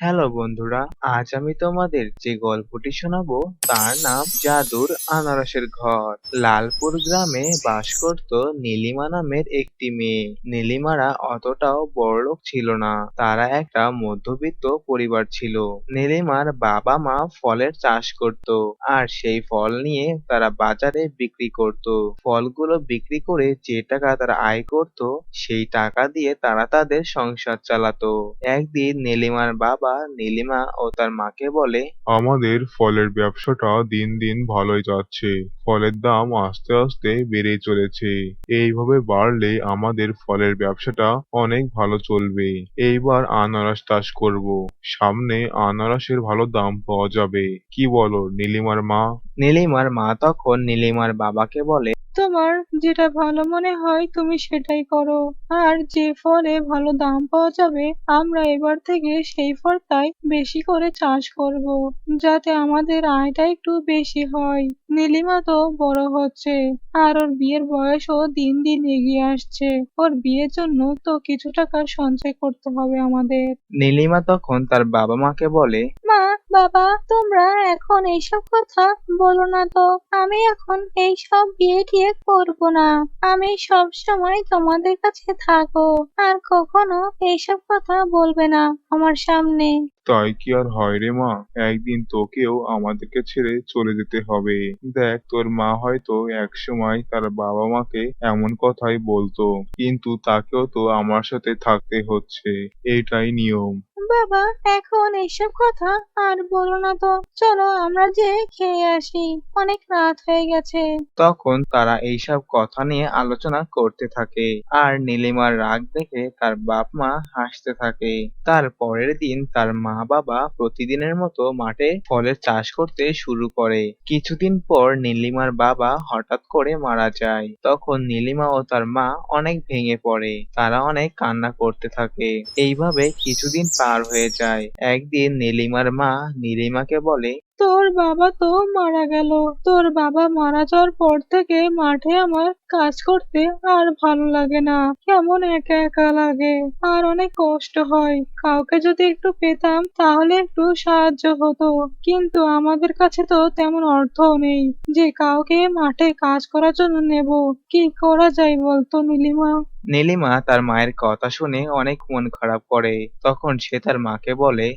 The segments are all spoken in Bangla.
হ্যালো বন্ধুরা, আজ আমি তোমাদের যে গল্পটি শোনাবো তার নাম জাদুর আনারসের ঘর। লালপুর গ্রামে বাস করত নীলিমা নামের একটি মেয়ে। নীলিমারা অতটাও বড়লোক ছিল না, তারা একটা মধ্যবিত্ত পরিবার ছিল। নীলিমার বাবা মা ফলের চাষ করত আর সেই ফল নিয়ে তারা বাজারে বিক্রি করত। ফলগুলো বিক্রি করে যে টাকা তারা আয় করত, সেই টাকা দিয়ে তারা তাদের সংসার চালাতো। একদিন নীলিমার বাবা নীলিমা ও তার মাকে বলে আমাদের ফলের ব্যবসাটা দিন দিন ভালোই যাচ্ছে। ফলের দাম আস্তে আস্তে বেড়েই চলেছে। এইভাবে বাড়লে আমাদের ফলের ব্যবসাটা অনেক ভালো চলবে। এইবার আনারস চাষ করব। সামনে আনারসের ভালো দাম পাওয়া যাবে। কি বলো নীলিমার মা? নীলিমার মা তখন নীলিমার বাবাকে বলে তোমার যেটা ভালো মনে হয় তুমি সেটাই করো। আর যে ফলে ভালো দাম পাওয়া যাবে, আমরা এবার থেকে সেই ফলটাই বেশি করে চাষ করব, যাতে আমাদের আয়টা একটু বেশি হয়। নীলিমা তো বড় হচ্ছে, আর ওর বিয়ের বয়সও দিন দিন এগিয়ে আসছে। ওর বিয়ের জন্য তো কিছু টাকা সঞ্চয় করতে হবে আমাদের। নীলিমা তখন তার বাবা মাকে বলে মা, বাবা, তোমরা এখন এইসব কথা বলো না তো। আমি এখন এইসব বিয়ে টিয়ে করব না। আমি সব সময় তোমাদের কাছে থাকো আর কখনো এইসব কথা বলবে না আমার সামনে। তাই কি আর হয় রে মা? একদিন তোকেও আমাদেরকে ছেড়ে চলে যেতে হবে। দেখ, তোর মা হয়তো এক সময় তার বাবা মাকে এমন কথাই বলতো। কিন্তু তাকেও তো আমার সাথে থাকতে হচ্ছে। এটাই নিয়ম। বাবা, এখন এইসব কথা আর বলো না তো। চলো আমরা যে খেয়ে আসি। অনেক রাত হয়ে গেছে। তখন তারা এইসব কথা নিয়ে আলোচনা করতে থাকে আর নীলিমার রাগ দেখে তার বাপ মা হাসতে থাকে। তার পরের দিন তার মা বাবা প্রতিদিনের মতো মাঠে ফলের চাষ করতে শুরু করে। কিছুদিন পর নীলিমার বাবা হঠাৎ করে মারা যায়। তখন নীলিমা ও তার মা অনেক ভেঙে পড়ে। তারা অনেক কান্না করতে থাকে। এইভাবে কিছুদিন পার হয়ে যায়। একদিন নীলিমার মা নীলিমাকে বলে তোর বাবা তো মারা গেল। তোর বাবা মারা যাওয়ার পর থেকে মাঠে আমার কাজ করতে আর ভালো লাগে না। কেমন একা একা লাগে। আর অনেক কষ্ট হয়। কাউকে যদি একটু পেতাম তাহলে একটু সাহায্য হতো। কিন্তু আমাদের কাছে তো তেমন অর্থ নেই। যে কাউকে মাঠে কাজ করার জন্য নেব। কি করা যায় বলতো নীলিমা? নীলিমা তার মায়ের কথা শুনে অনেক মন খারাপ করে। তখন সে তার মাকে বলে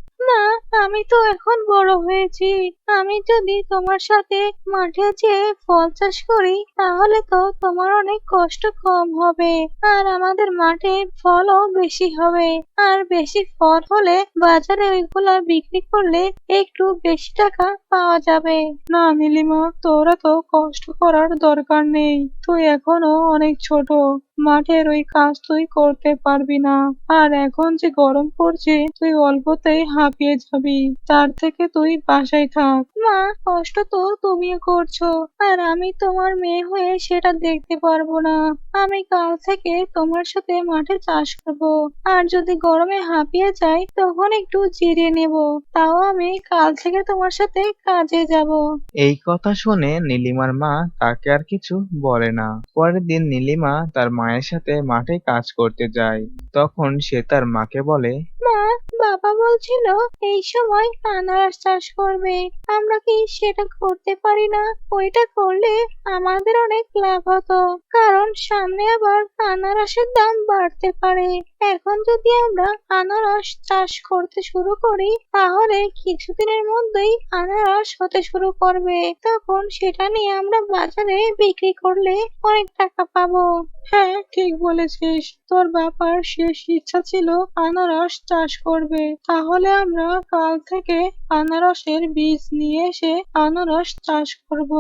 আমি তো এখন বড় হয়েছি। আমি যদি তোমার সাথে মাঠে যেয়ে ফল চাষ করি, তাহলে তো তোমার অনেক কষ্ট কম হবে। আর আমাদের মাঠে ফলও বেশি হবে। আর বেশি ফল হলে বাজারে ওইগুলা বিক্রি করলে একটু বেশি টাকা পাওয়া যাবে। না, নীলিমা, তোরা তো কষ্ট করার দরকার নেই। তুই এখনও অনেক ছোট। মাঠের ওই কাজ তুই করতে পারবি না। আর এখন যে গরম পড়ছে, তুই অল্পতেই হাঁপিয়ে যাবি। তার থেকে তুই বাসায় থাক। মা, কষ্ট তো তুমিও করছ। আর আমি তোমার মেয়ে হয়ে সেটা দেখতে পারব না। আমি কাল থেকে তোমার সাথে মাঠে চাষ করব। আর যদি গরমে হাঁপিয়ে যাই তখন একটু জিরিয়ে নেব। তাও আমি কাল থেকে তোমার সাথে কাজে যাব। এই কথা শুনে নীলিমার মা তাকে আর কিছু বলে না। পরের দিন নীলিমা তার মায়ের সাথে মাঠে কাজ করতে যায়। তখন সে তার মাকে বলে মা বাবা বলছিল এই সময় আনারস চাষ করবে। আমরা কি সেটা করতে পারি না? ওইটা করলে আমাদের অনেক লাভ হতো। কারণ সামনে আবার আনারসের দাম বাড়তে পারে। এখন যদি আমরা আনারস চাষ করতে শুরু করি, তাহলে কিছুদিনের মধ্যেই আনারস হতে শুরু করবে। তখন সেটা নিয়ে আমরা বাজারে বিক্রি করলে অনেক টাকা পাবো। হ্যাঁ ঠিক বলেছিস। তোর বাবার শেষ ইচ্ছা ছিল আনারস চাষ করবে। তাহলে আমরা কাল থেকে আনারসের বীজ নিয়ে এসে আনারস চাষ করব।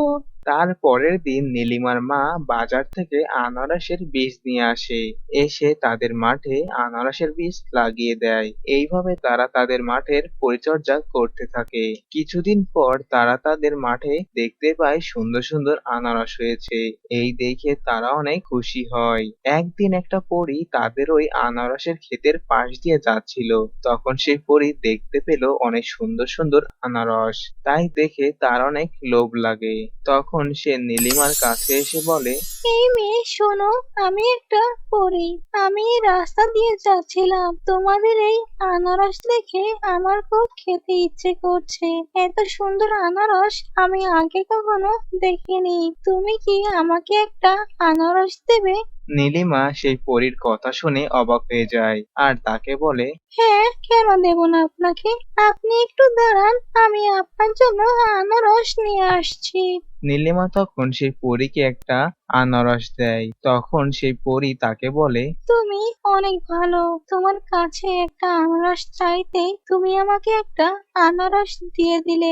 তার পরের দিন নীলিমার মা বাজার থেকে আনারসের বীজ নিয়ে আসে। এসে তাদের মাঠে আনারসের বীজ লাগিয়ে দেয়। এইভাবে তারা তাদের মাঠের পরিচর্যা করতে থাকে। কিছুদিন পর তারা তাদের মাঠে দেখতে পায় সুন্দর সুন্দর আনারস হয়েছে। এই দেখে তারা অনেক খুশি হয়। একদিন একটা পরী তাদের ওই আনারসের ক্ষেতের পাশ দিয়ে যাচ্ছিল। তখন সেই পরী দেখতে পেল অনেক সুন্দর সুন্দর আনারস। তাই দেখে তার অনেক লোভ লাগে। তখন তখন সে নীলিমার কাছে এসে বলে এই মেয়ে শোনো আমি একটা পরী। আমি এই রাস্তা দিয়ে যাচ্ছিলাম। তোমাদের এই আনারস দেখে আমার খুব খেতে ইচ্ছে করছে। এত সুন্দর আনারস আমি আগে কখনো দেখিনি। তুমি কি আমাকে একটা আনারস দেবে? নীলিমা সেই পরীর কথা শুনে অবাক হয়ে যায় আর তাকে বলে হ্যাঁ কেন দেব না আপনাকে? আপনি একটু দাঁড়ান আমি আপনার জন্য আনারস নিয়ে আসছি। নীলিমা তখন সেই পরীকে একটা আনারস দেয়। তখন সেই পরী তাকে বলে তুমি অনেক ভালো। তোমার কাছে একটা আনারস চাইতে তুমি আমাকে একটা আনারস দিয়ে দিলে।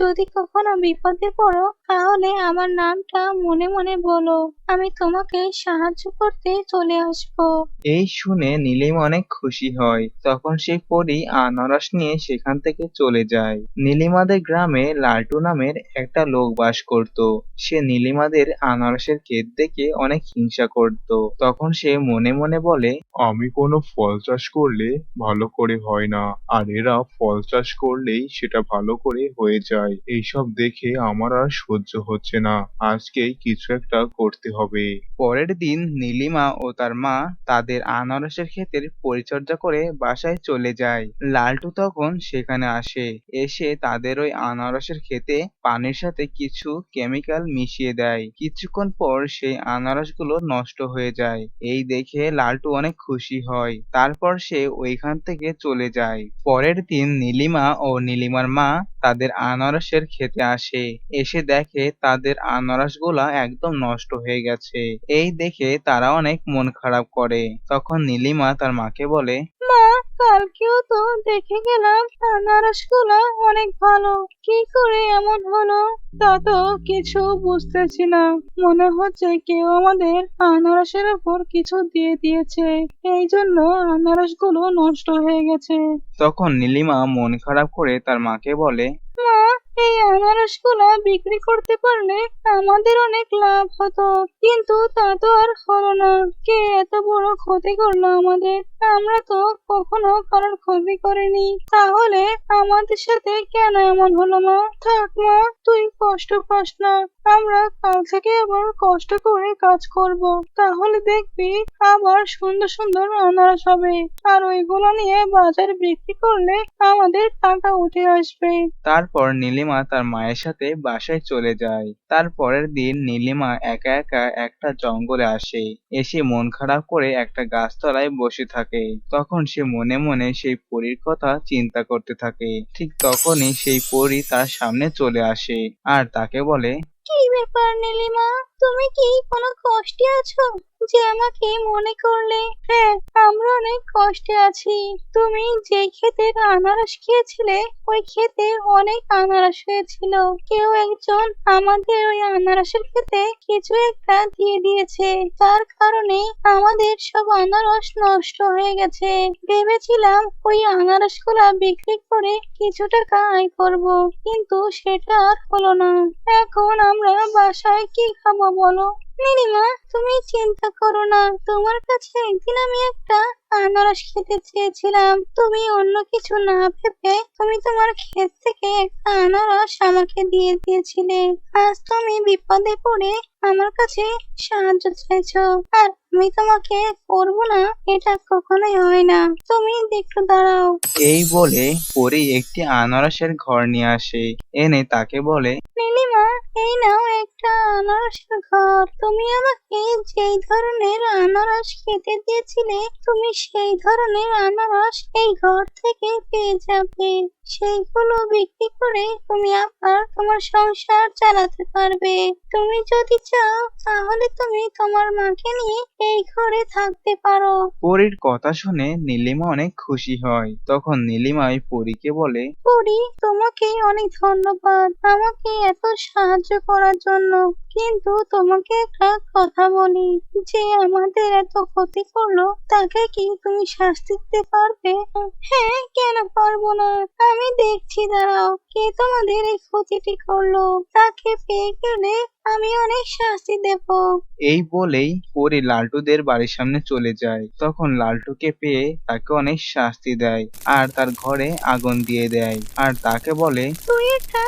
যদি কখনো বিপদে পড়ো তাহলে আমার নামটা মনে মনে বলো। আমি তোমাকে সাহায্য করতে চলে আসব। এই শুনে নীলিমা অনেক খুশি হয়। তখন সেই পরী আনারস নিয়ে সেখান থেকে চলে যায়। নীলিমাদের গ্রামে লালটু নামের একটা লোক বাস করত। সে নীলিমাদের আনারসের ক্ষেত দেখে অনেক হিংসা করত। তখন সে মনে মনে বলে আমি কোনো ফল চাষ করলে ভালো করে হয় না। আর এরা ফল চাষ করলেই সেটা ভালো করে হয়ে যায়। এইসব দেখে আমার আর সহ্য হচ্ছে না। আজকেই কিছু একটা করতে হবে। পরের দিন নীলিমা ও তার মা তাদের আনারসের ক্ষেতের পরিচর্যা করে বাসায় চলে যায়। লালটু তখন সেখানে আসে। এসে তাদের ওই আনারসের ক্ষেতে পানির সাথে কিছু কেমিক্যাল মিশিয়ে দেয়। কিছুক্ষণ পর সেই আনারসগুলো নষ্ট হয়ে যায়। এই দেখে লালটু অনেক খুশি হয়। তারপর সে ওইখান থেকে চলে যায়। পরের দিন নীলিমা ও নীলিমার মা তাদের আনারসের খেতে আসে। এসে দেখে তাদের আনারসগুলা একদম নষ্ট হয়ে গেছে। এই দেখে তারা অনেক মন খারাপ করে। তখন নীলিমা তার মাকে বলে মা কালকেও তো দেখে গেলাম আনারসগুলো অনেক ভালো। কি করে এমন হলো? তা তো কিছু বুঝতেছি না মনে হচ্ছে কেউ আমাদের আনারসের উপর কিছু দিয়ে দিয়েছে। এই জন্য আনারসগুলো নষ্ট হয়ে গেছে। তখন নীলিমা মন খারাপ করে তার মাকে বলে মা এই আনারসগুলো বিক্রি করতে পারলে আমাদের অনেক লাভ হতো। কিন্তু তা তো আর হলো না। কে এত বড় ক্ষতি করল আমাদের? আমরা তো কখনো কারোর ক্ষতি করিনি। তাহলে আমাদের সাথে কেন এমন হলো মা? থাক মা, তুই কষ্ট পাস না। আমরা কাল থেকে আবার কষ্ট করে কাজ করব। তাহলে দেখবি আবার সুন্দর সুন্দর আনারস হবে। আর ওইগুলো নিয়ে বাজারে বিক্রি করলে আমাদের টাকা উঠে আসবে। তারপর নীলিমা তার মায়ের সাথে বাসায় চলে যায়। তারপরের দিন নীলিমা একা একা একটা জঙ্গলে আসে। এসে মন খারাপ করে একটা গাছতলায় বসে থাকে। তখন সে মনে মনে সেই পরীর কথা চিন্তা করতে থাকে। ঠিক তখনই সেই পরী তার সামনে চলে আসে আর তাকে বলে কি ব্যাপার নীলিমা? তুমি কি কোনো কষ্টে আছো? যে আমাকে মনে করলে? হ্যাঁ আমরা অনেক কষ্টে আছি। তুমি যে ক্ষেতের আনারস খেয়েছিলে, ওই ক্ষেতে অনেক আনারস হয়েছিল। কেউ একজন আমাদের ওই আনারসের ক্ষেতে কিছু একটা দিয়ে দিয়েছে। তার কারণে আমাদের সব আনারস নষ্ট হয়ে গেছে। ভেবেছিলাম ওই আনারসগুলা বিক্রি করে কিছু টাকা আয় করব, কিন্তু সেটা আর হলো না। এখন আমরা বাসায় কি খাব বলো? নীলিমা তুমি চিন্তা করো না। তোমার কাছে একদিন আমি একটা আনারস খেতে চেয়েছিলাম। তুমি অন্য কিছু না ভেবে তুমি তোমার ক্ষেত থেকে একটা আনারস আমাকে দিয়ে দিয়েছিলে। আজ তুমি বিপদে পড়ে আমার কাছে সাহায্য চাইছো। আর আমি তোমাকে করব না এটা কখনোই হয় না। তুমি একটু দাঁড়াও। এই বলে পরী একটি আনারসের ঘর নিয়ে আসে। এনে তাকে বলে নীলিমা এই নাও একটা আনারসের ঘর। তুমি আমাকে যেই ধরনের আনারস খেতে দিয়েছিলে তুমি সেই ধরনের আনারস এই ঘর থেকে পেয়ে যাবে। সেইগুলো বিক্রি করে তুমি আবার তোমার সংসার চালাতে পারবে। তুমি যদি চাও তাহলে তুমি তোমার মাকে নিয়ে এই ঘরে থাকতে পারো। পরীর কথা শুনে নীলিমা অনেক খুশি হয়। তখন নীলিমা ওই পরীকে বলে পরি তোমাকে অনেক ধন্যবাদ। আমাকে এত সাহায্য করার জন্য। কিন্তু তোমাকে একটা কথা বলি। যে আমাদের এত ক্ষতি করল তাকে কি তুমি শাস্তি দিতে পারবে? হ্যাঁ কেন পারব না? আমি দেখছি দাঁড়াও। কে তোমাদের এই ক্ষতিটি করল? তাকে পেয়ে গেলে আমি অনেক শাস্তি দেব। এই বলেই পরে লালটুদের বাড়ির সামনে চলে যায়। তখন লালটুকে পেয়ে তাকে অনেক শাস্তি দেয় আর তার ঘরে আগুন দিয়ে দেয়। আর তাকে বলে তুই একটা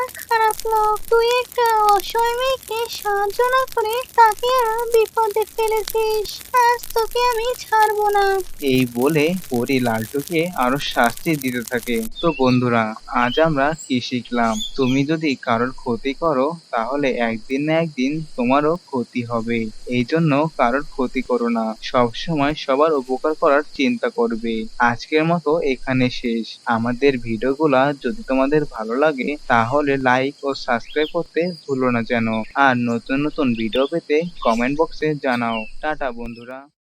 লোক, তুই একটা মেয়েকে সাহায্য করে তাকে বিপদে ফেলেছিস আজ তোকে আমি ছাড়বো না। এই বলে পরি লালটুকে আরও শাস্তি দিতে থাকে। তো বন্ধুরা, আজ আমরা কি শিখলাম? তুমি যদি কারোর ক্ষতি করো, তাহলে একদিন না একদিন তোমারও ক্ষতি হবে। এই জন্য কারোর ক্ষতি করো না। সব সময় সবার উপকার করার চিন্তা করবে। আজকের মতো এখানে শেষ। আমাদের ভিডিওগুলা যদি তোমাদের ভালো লাগে, তাহলে লাইক ও সাবস্ক্রাইব করতে ভুলো না যেন। আর নতুন নতুন ভিডিও পেতে কমেন্ট বক্সে জানাও। টাটা, বন্ধুরা।